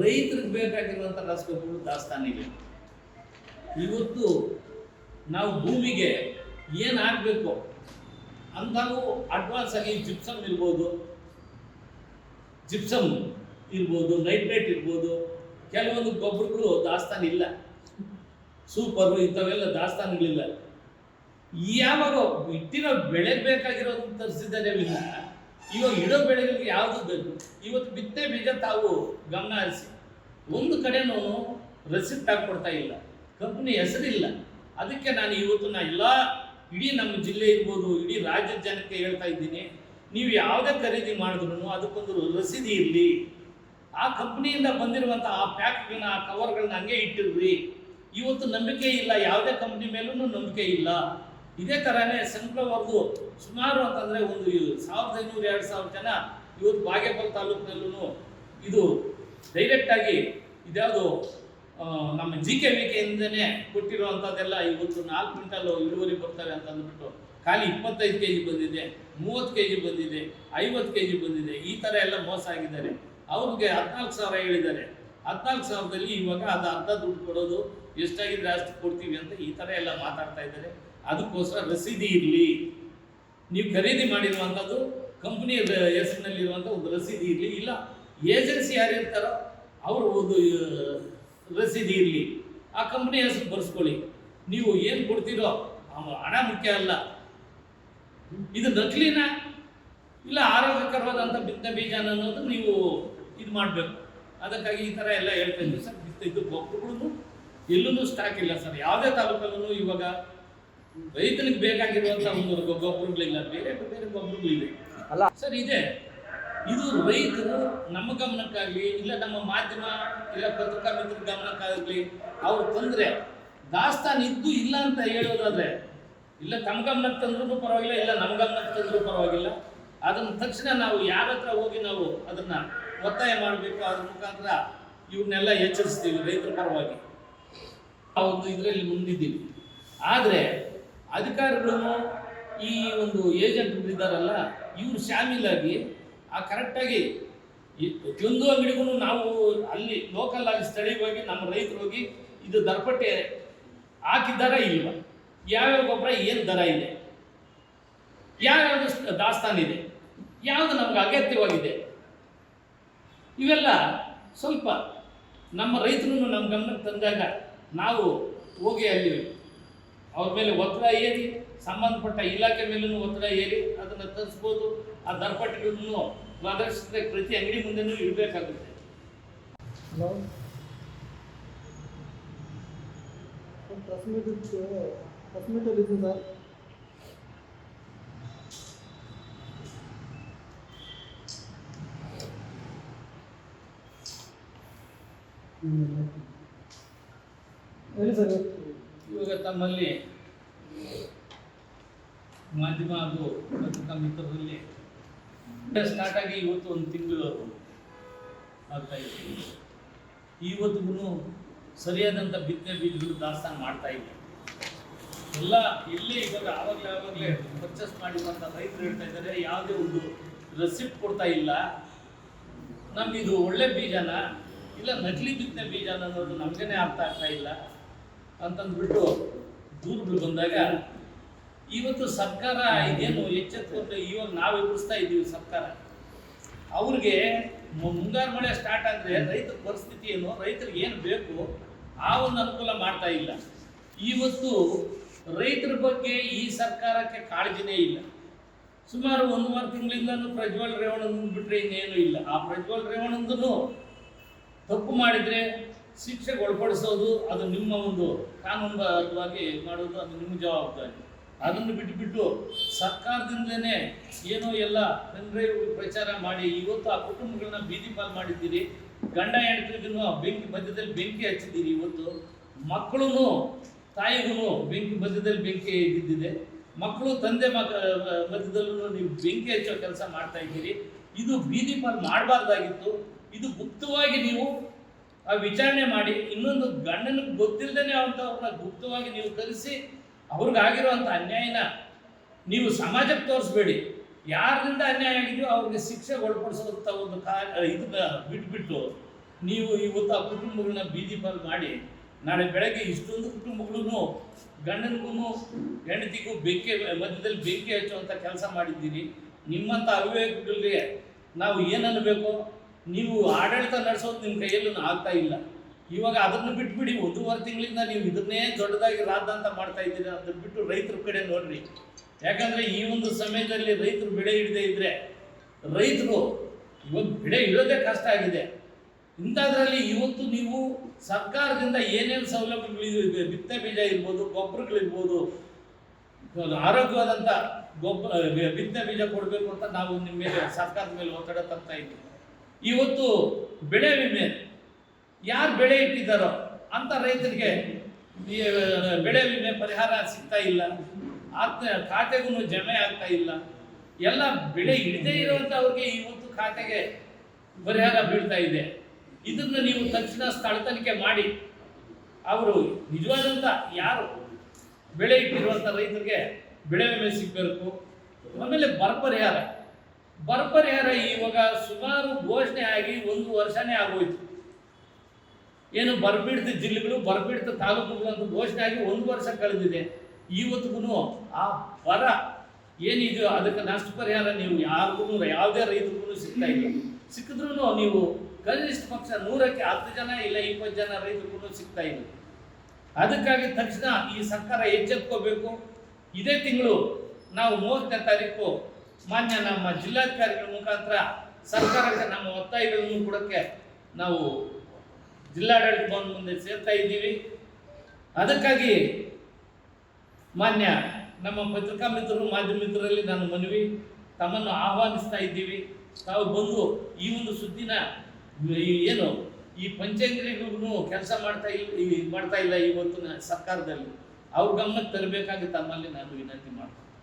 ರೈತರಿಗೆ ಬೇಕಾಗಿರುವಂಥ ರಸಗೊಬ್ಬರಗಳು ದಾಸ್ತಾನಿಗೆ ಇವತ್ತು ನಾವು ಭೂಮಿಗೆ ಏನು ಹಾಕಬೇಕು? ಅಂತಾಗೂ ಅಡ್ವಾನ್ಸ್ ಆಗಿ ಜಿಪ್ಸಮ್ ಇರ್ಬೋದು ಜಿಪ್ಸಮ್ ಇರ್ಬೋದು ನೈಟ್ರೇಟ್ ಇರ್ಬೋದು. ಕೆಲವೊಂದು ಗೊಬ್ಬರಗಳು ದಾಸ್ತಾನು ಇಲ್ಲ. ಸೂಪರು ಇಂಥವೆಲ್ಲ ದಾಸ್ತಾನುಗಳಿಲ್ಲ. ಯಾವಾಗ ಇಟ್ಟಿರೋ ಬೆಳೆ ಬೇಕಾಗಿರೋ ತರಿಸಿದ್ದಾರೆ ವಿನ ಇವಾಗ ಇಡೋ ಬೆಳೆಗಳಿಗೆ ಯಾವುದು ಬೇಕು? ಇವತ್ತು ಬಿತ್ತೆ ಬೀಜ ತಾವು ಗಮನ ಹರಿಸಿ. ಒಂದು ಕಡೆನೂ ರಸೀದ್ ಕೊಡ್ತಾ ಇಲ್ಲ. ಕಂಪ್ನಿ ಹೆಸರಿಲ್ಲ. ಅದಕ್ಕೆ ನಾನು ಇವತ್ತು ನಾ ಎಲ್ಲ ಇಡೀ ನಮ್ಮ ಜಿಲ್ಲೆ ಇರ್ಬೋದು, ಇಡೀ ರಾಜ್ಯದ ಜನಕ್ಕೆ ಹೇಳ್ತಾ ಇದ್ದೀನಿ. ನೀವು ಯಾವುದೇ ಖರೀದಿ ಮಾಡಿದ್ರು ಅದಕ್ಕೊಂದು ರಸೀದಿ ಇರಲಿ. ಆ ಕಂಪ್ನಿಯಿಂದ ಬಂದಿರುವಂಥ ಆ ಪ್ಯಾಕ್ಗಳನ್ನ, ಆ ಕವರ್ಗಳನ್ನ ಹಂಗೆ ಇಟ್ಟಿರ್ರಿ. ಇವತ್ತು ನಂಬಿಕೆ ಇಲ್ಲ, ಯಾವುದೇ ಕಂಪ್ನಿ ಮೇಲೂ ನಂಬಿಕೆ ಇಲ್ಲ. ಇದೇ ಥರನೇ ಸನ್ಫ್ಲವರ್ದು ಸುಮಾರು ಅಂತಂದರೆ ಒಂದು ಸಾವಿರದ ಐನೂರು, ಎರಡು ಸಾವಿರ ಜನ ಇವತ್ತು ಬಾಗೇಪಲ್ ತಾಲೂಕಿನಲ್ಲೂ ಇದು ಡೈರೆಕ್ಟಾಗಿ ಇದ್ಯಾವುದು ನಮ್ಮ ಜಿ ಕೆ ವಿ ಕೆಯಿಂದನೇ ಕೊಟ್ಟಿರುವಂಥದ್ದೆಲ್ಲ ಇವತ್ತು ನಾಲ್ಕು ಕ್ವಿಂಟಲ್ ಇಳುವರಿ ಬರ್ತವೆ ಅಂತ ಅಂದ್ಬಿಟ್ಟು ಖಾಲಿ ಇಪ್ಪತ್ತೈದು ಕೆ ಜಿ ಬಂದಿದೆ, ಮೂವತ್ತು ಕೆ ಜಿ ಬಂದಿದೆ, ಐವತ್ತು ಕೆ ಜಿ ಬಂದಿದೆ, ಈ ಥರ ಎಲ್ಲ ಮೋಸ ಆಗಿದ್ದಾರೆ. ಅವ್ರಿಗೆ ಹದಿನಾಲ್ಕು ಸಾವಿರ ಹೇಳಿದ್ದಾರೆ. ಹದಿನಾಲ್ಕು ಸಾವಿರದಲ್ಲಿ ಇವಾಗ ಅದು ಅರ್ಧ ದುಡ್ಡು ಕೊಡೋದು ಎಷ್ಟಾಗಿದ್ರೆ ಅಷ್ಟು ಕೊಡ್ತೀವಿ ಅಂತ ಈ ಥರ ಎಲ್ಲ ಮಾತಾಡ್ತಾ ಇದ್ದಾರೆ. ಅದಕ್ಕೋಸ್ಕರ ರಸೀದಿ ಇರಲಿ. ನೀವು ಖರೀದಿ ಮಾಡಿರುವಂಥದ್ದು ಕಂಪ್ನಿಯ ಹೆಸರಿನಲ್ಲಿರುವಂಥ ಒಂದು ರಸೀದಿ ಇರಲಿ. ಇಲ್ಲ, ಏಜೆನ್ಸಿ ಯಾರು ಇರ್ತಾರೋ ಅವರು ಒಂದು ರಸೀದಿ ಇರಲಿ. ಆ ಕಂಪ್ನಿ ಹೆಸರು ಬರ್ಸ್ಕೊಳ್ಳಿ. ನೀವು ಏನು ಕೊಡ್ತೀರೋ ಹಣ ಮುಖ್ಯ ಅಲ್ಲ. ಇದು ನಕಲಿನ ಇಲ್ಲ ಆರೋಗ್ಯಕರವಾದಂಥ ಬಿತ್ತ ಬೀಜ ಅನ್ನೋದು ನೀವು ಇದು ಮಾಡಬೇಕು. ಅದಕ್ಕಾಗಿ ಈ ಥರ ಎಲ್ಲ ಹೇಳ್ತಾ ಸರ್ ಸರ್. ಇದು ಗೊಬ್ಬರಗಳು ಎಲ್ಲೂ ಸ್ಟಾಕ್ ಇಲ್ಲ ಸರ್. ಯಾವುದೇ ತಾಲೂಕಲ್ಲೂ ಇವಾಗ ರೈತನಿಗೆ ಬೇಕಾಗಿರುವಂಥ ಒಂದು ಗೊಬ್ಬರಗಳಿಲ್ಲ ಬೇರೆ ಬೇರೆ ಗೊಬ್ಬರಗಳಿದೆ ಅಲ್ಲ. ಸರ್ ಇದೆ. ಇದು ರೈತರು ನಮ್ಮ ಗಮನಕ್ಕಾಗಲಿ ಇಲ್ಲ ನಮ್ಮ ಮಾಧ್ಯಮ ಇಲ್ಲ ಪತ್ರಿಕಾ ಮಿತ್ರ ಗಮನಕ್ಕಾಗಲಿ ಅವ್ರು ತಂದ್ರೆ ದಾಸ್ತಾನು ಇದ್ದು ಇಲ್ಲ ಅಂತ ಹೇಳೋದಾದ್ರೆ ಇಲ್ಲ ತಮ್ಮ ಗಮನಕ್ಕೆ ತಂದ್ರೂ ಪರವಾಗಿಲ್ಲ ಇಲ್ಲ ನಮ್ಮ ಗಮನಕ್ಕೆ ತಂದ್ರೂ ಪರವಾಗಿಲ್ಲ. ಅದನ್ನ ತಕ್ಷಣ ನಾವು ಯಾರ ಹತ್ರ ಹೋಗಿ ನಾವು ಅದನ್ನ ಒತ್ತಾಯ ಮಾಡಬೇಕು ಅದ್ರ ಮುಖಾಂತರ ಇವ್ರನ್ನೆಲ್ಲ ಎಚ್ಚರಿಸ್ತೀವಿ ರೈತರ ಪರವಾಗಿ. ಆ ಒಂದು ಇದರಲ್ಲಿ ಮುಂದಿದ್ದೀವಿ. ಆದರೆ ಅಧಿಕಾರಿಗಳು ಈ ಒಂದು ಏಜೆಂಟ್ ಇದ್ದಾರಲ್ಲ, ಇವರು ಶಾಮೀಲಾಗಿ ಆ ಕರೆಕ್ಟಾಗಿ ಪ್ರತಿಯೊಂದು ಅಂಗಡಿಗೂ ನಾವು ಅಲ್ಲಿ ಲೋಕಲ್ ಆಗಿ ಸ್ಥಳೀಯವಾಗಿ ನಮ್ಮ ರೈತರು ಹೋಗಿ ಇದು ದರಪಟ್ಟೆ ಹಾಕಿದ್ದಾರ ಇಲ್ವಾ? ಯಾವ್ಯಾವ ಗೊಬ್ಬರ, ಏನು ದರ ಇದೆ? ಯಾವ್ಯಾವುದು ದಾಸ್ತಾನ ದಾಸ್ತಾನಿದೆ ಯಾವುದು ನಮ್ಗೆ ಅಗತ್ಯವಾಗಿದೆ? ಇವೆಲ್ಲ ಸ್ವಲ್ಪ ನಮ್ಮ ರೈತರನ್ನು ನಮ್ಮ ಗಮನಕ್ಕೆ ತಂದಾಗ ನಾವು ಹೋಗಿ ಅಲ್ಲಿ ಅವ್ರ ಮೇಲೆ ಒತ್ತಡ ಏರಿ ಸಂಬಂಧಪಟ್ಟ ಇಲಾಖೆ ಮೇಲೂ ಒತ್ತಡ ಏರಿ ಅದನ್ನು ತರಿಸ್ಬೋದು. ಆ ದರಪಟ್ಟಿಗಳನ್ನು ಪ್ರದರ್ಶಿಸಿದ ಪ್ರತಿ ಅಂಗಡಿ ಮುಂದೆನೂ ಇಡಬೇಕಾಗುತ್ತೆ. ಹಲೋ? Sir sir. ಇವಾಗ ತಮ್ಮಲ್ಲಿ ಮಾಧ್ಯಮ ಹಾಗೂ ಪತ್ರಿಕಾ ಮಿತ್ರದಲ್ಲಿ ಸ್ಟಾರ್ಟ್ ಆಗಿ ಇವತ್ತು ಒಂದು ತಿಂಗಳು ಆಗ್ತಾ ಇದೆ. ಇವತ್ತಿಗೂ ಸರಿಯಾದಂಥ ಬಿತ್ತನೆ ಬೀಜಗಳು ದಾಸ್ತಾನು ಮಾಡ್ತಾ ಇದ್ದೀವಿ ಎಲ್ಲ ಇಲ್ಲಿ ಇವಾಗ ಆವಾಗಲೇ ಆವಾಗಲೇ ಪರ್ಚೇಸ್ ಮಾಡಿರುವಂಥ ರೈತರು ಹೇಳ್ತಾ ಇದ್ದಾರೆ, ಯಾವುದೇ ಒಂದು ರೆಸಿಪ್ಟ್ ಕೊಡ್ತಾ ಇಲ್ಲ. ನಮ್ಗೆ ಇದು ಒಳ್ಳೆ ಬೀಜನ? ಇಲ್ಲ ನಕಲಿ ಬಿತ್ತನೆ ಬೀಜನ ಅನ್ನೋದು ನಮಗೇನೆ ಅರ್ಥ ಆಗ್ತಾ ಇಲ್ಲ. ಅಂತಂದ್ಬಿಟ್ಟು ದೂರುಗಳು ಬಂದಾಗ ಇವತ್ತು ಸರ್ಕಾರ ಇದೇನು ಎಚ್ಚೆತ್ಕೊಂಡು ಇವಾಗ ನಾವು ಎದುರಿಸ್ತಾ ಇದ್ದೀವಿ ಸರ್ಕಾರ. ಅವ್ರಿಗೆ ಮುಂಗಾರು ಮಳೆ ಸ್ಟಾರ್ಟ್ ಆದರೆ ರೈತರ ಪರಿಸ್ಥಿತಿ ಏನು? ರೈತರಿಗೆ ಏನು ಬೇಕು? ಆ ಒಂದು ಅನುಕೂಲ ಮಾಡ್ತಾ ಇಲ್ಲ. ಇವತ್ತು ರೈತರ ಬಗ್ಗೆ ಈ ಸರ್ಕಾರಕ್ಕೆ ಕಾಳಜಿನೇ ಇಲ್ಲ. ಸುಮಾರು ಒಂದೂವರೆ ತಿಂಗಳಿಂದನೂ ಪ್ರಜ್ವಲ್ ರೇವಣ್ಣನ ಬಿಟ್ಟರೆ ಇನ್ನೇನು ಇಲ್ಲ. ಆ ಪ್ರಜ್ವಲ್ ರೇವಣ್ಣಂದೂ ತಪ್ಪು ಮಾಡಿದರೆ ಶಿಕ್ಷೆಗೆ ಒಳಪಡಿಸೋದು ಅದು ನಿಮ್ಮ ಒಂದು ಕಾನೂನುಬದ್ಧವಾಗಿ ಮಾಡೋದು ಅದು ನಿಮ್ಮ ಜವಾಬ್ದಾರಿ. ಅದನ್ನು ಬಿಟ್ಟುಬಿಟ್ಟು ಸರ್ಕಾರದಿಂದಲೇ ಏನೋ ಎಲ್ಲ ಪೆನ್ಡ್ರೈವ್ ಪ್ರಚಾರ ಮಾಡಿ, ಇವತ್ತು ಆ ಕುಟುಂಬಗಳನ್ನ ಬೀದಿ ಪಾಲು ಮಾಡಿದ್ದೀರಿ, ಗಂಡ ಹೆಂಡತಿಗೂ ಬೆಂಕಿ ಮಧ್ಯದಲ್ಲಿ ಬೆಂಕಿ ಹಚ್ಚಿದ್ದೀರಿ ಇವತ್ತು. ಮಕ್ಕಳು ತಾಯಿಗೂ ಬೆಂಕಿ ಮಧ್ಯದಲ್ಲಿ ಬೆಂಕಿ ಬಿದ್ದಿದೆ. ಮಕ್ಕಳು ತಂದೆ ಮಕ ಮಧ್ಯದಲ್ಲೂ ನೀವು ಬೆಂಕಿ ಹಚ್ಚೋ ಕೆಲಸ ಮಾಡ್ತಾ ಇದ್ದೀರಿ. ಇದು ಬೀದಿ ಪಾಲು ಮಾಡಬಾರ್ದಾಗಿತ್ತು. ಇದು ಗುಪ್ತವಾಗಿ ನೀವು ಆ ವಿಚಾರಣೆ ಮಾಡಿ ಇನ್ನೊಂದು ಗಂಡನಿಗೆ ಗೊತ್ತಿಲ್ಲದೇ ಅವ್ರನ್ನ ಗುಪ್ತವಾಗಿ ನೀವು ಕರೆಸಿ ಅವ್ರಿಗಾಗಿರುವಂಥ ಅನ್ಯಾಯನ ನೀವು ಸಮಾಜಕ್ಕೆ ತೋರಿಸ್ಬೇಡಿ. ಯಾರಿಂದ ಅನ್ಯಾಯ ಆಗಿದೆಯೋ ಅವ್ರಿಗೆ ಶಿಕ್ಷೆ ಒಳಪಡಿಸುವಂಥ ಒಂದು ಕಾ ಇದನ್ನ ಬಿಟ್ಬಿಟ್ಟು ನೀವು ಇವತ್ತು ಆ ಕುಟುಂಬಗಳನ್ನ ಬೀದಿ ಪಾಲು ಮಾಡಿ ನಾಳೆ ಬೆಳಗ್ಗೆ ಇಷ್ಟೊಂದು ಕುಟುಂಬಗಳು ಗಂಡನಿಗೂ ಹೆಂಡತಿಗೂ ಬೆಂಕಿ, ಮಧ್ಯದಲ್ಲಿ ಬೆಂಕಿ ಹಚ್ಚುವಂಥ ಕೆಲಸ ಮಾಡಿದ್ದೀರಿ. ನಿಮ್ಮಂಥ ಅವಿವೇಕಗಳಿಗೆ ನಾವು ಏನನ್ನಬೇಕು ನೀವು ಆಡಳಿತ ನಡೆಸೋದು ನಿಮ್ಮ ಕೈಯಲ್ಲಿ ಆಗ್ತಾ ಇಲ್ಲ. ಇವಾಗ ಅದನ್ನು ಬಿಟ್ಬಿಡಿ, ಒಂದೂವರೆ ತಿಂಗಳಿಂದ ನೀವು ಇದನ್ನೇ ದೊಡ್ಡದಾಗಿ ರಾದ್ದಾಂತ ಮಾಡ್ತಾ ಇದ್ದೀರಿ? ಅದನ್ನು ಬಿಟ್ಟು ರೈತರ ಕಡೆ ನೋಡ್ರಿ. ಯಾಕಂದ್ರೆ ಈ ಒಂದು ಸಮಯದಲ್ಲಿ ರೈತರು ಬೆಳೆ ಹಿಡದೆ ಇದ್ರೆ ರೈತರು ಇವಾಗ ಬೆಳೆ ಇಡೋದೇ ಕಷ್ಟ ಆಗಿದೆ. ಇಂಥದ್ರಲ್ಲಿ ಇವತ್ತು ನೀವು ಸರ್ಕಾರದಿಂದ ಏನೇನು ಸೌಲಭ್ಯಗಳು ಬಿತ್ತನೆ ಬೀಜ ಇರ್ಬೋದು, ಗೊಬ್ಬರಗಳಿರ್ಬೋದು ಆರೋಗ್ಯವಾದಂಥ ಗೊಬ್ಬರ ಬಿತ್ತನೆ ಬೀಜ ಕೊಡಬೇಕು ಅಂತ ನಾವು ನಿಮ್ಮ ಮೇಲೆ, ಸರ್ಕಾರದ ಮೇಲೆ ಒತ್ತಡ ತರ್ತಾ ಇದ್ದೀವಿ. ಇವತ್ತು ಬೆಳೆ ವಿಮೆ, ಯಾರು ಬೆಳೆ ಇಟ್ಟಿದ್ದಾರೋ ಅಂತ ರೈತರಿಗೆ ಬೆಳೆ ವಿಮೆ ಪರಿಹಾರ ಸಿಗ್ತಾ ಇಲ್ಲ, ಆತ್ಮ, ಖಾತೆಗೂ ಜಮೆ ಆಗ್ತಾ ಇಲ್ಲ. ಎಲ್ಲ ಬೆಳೆ ಇಡದೇ ಇರುವಂಥವ್ರಿಗೆ ಇವತ್ತು ಖಾತೆಗೆ ಪರಿಹಾರ ಬೀಳ್ತಾ ಇದೆ. ಇದನ್ನು ನೀವು ತಕ್ಷಣ ಸ್ಥಳ ತನಿಖೆ ಮಾಡಿ. ಅವರು ನಿಜವಾದಂಥ ಯಾರು ಬೆಳೆ ಇಟ್ಟಿರುವಂಥ ರೈತರಿಗೆ ಬೆಳೆ ವಿಮೆ ಸಿಗಬೇಕು? ಆಮೇಲೆ ಬರ ಪರಿಹಾರ. ಬರ ಪರಿಹಾರ ಇವಾಗ ಸುಮಾರು ಘೋಷಣೆ ಆಗಿ ಒಂದು ವರ್ಷನೇ ಆಗೋಯ್ತು. ಏನು ಬರಪೀಡಿತ ಜಿಲ್ಲೆಗಳು ಬರಪೀಡಿತ ತಾಲೂಕುಗಳು ಅಂತ ಘೋಷಣೆ ಆಗಿ ಒಂದು ವರ್ಷ ಕಳೆದಿದೆ. ಇವತ್ತಿಗೂ ಆ ಬರ ಏನಿದೆಯೋ ಅದಕ್ಕೆ ನಷ್ಟ ಪರಿಹಾರ ನೀವು ಯಾರಿಗೂ ಯಾವುದೇ ರೈತರಿಗೂ ಸಿಗ್ತಾ ಇಲ್ಲ. ಸಿಕ್ಕಿದ್ರೂ ನೀವು ಕನಿಷ್ಠ ಪಕ್ಷ ನೂರಕ್ಕೆ ಹತ್ತು ಜನ ಇಲ್ಲ ಇಪ್ಪತ್ತು ಜನ ರೈತರಿಗೂ ಸಿಗ್ತಾ ಇಲ್ಲ. ಅದಕ್ಕಾಗಿ ತಕ್ಷಣ ಈ ಸರ್ಕಾರ ಎಚ್ಚೆತ್ಕೋಬೇಕು. ಇದೇ ತಿಂಗಳು ನಾವು ಮೂವತ್ತನೇ ತಾರೀಕು ಮಾನ್ಯ ನಮ್ಮ ಜಿಲ್ಲಾಧಿಕಾರಿಗಳ ಮುಖಾಂತರ ಸರ್ಕಾರಕ್ಕೆ ನಮ್ಮ ಒತ್ತಾಯಗಳನ್ನು ಕೊಡೋಕ್ಕೆ ನಾವು ಜಿಲ್ಲಾಡಳಿತ ಭವನ ಮುಂದೆ ಸೇರ್ತಾ ಇದ್ದೀವಿ. ಅದಕ್ಕಾಗಿ ಮಾನ್ಯ ನಮ್ಮ ಪತ್ರಿಕಾ ಮಿತ್ರರು, ಮಾಧ್ಯಮ ಮಿತ್ರರಲ್ಲಿ ನಾನು ಮನವಿ, ತಮ್ಮನ್ನು ಆಹ್ವಾನಿಸ್ತಾ ಇದ್ದೀವಿ. ತಾವು ಬಂದು ಈ ಒಂದು ಸುದ್ದಿನ ಏನು, ಈ ಪಂಚಾಯತ್ರಿಗೂ ಕೆಲಸ ಮಾಡ್ತಾ ಇಲ್ಲ ಮಾಡ್ತಾ ಇಲ್ಲ ಇವತ್ತಿನ ಸರ್ಕಾರದಲ್ಲಿ. ಅವ್ರ ಗಮನಕ್ಕೆ ತರಬೇಕಾಗಿ ತಮ್ಮಲ್ಲಿ ನಾನು ವಿನಂತಿ ಮಾಡ್ತೀನಿ.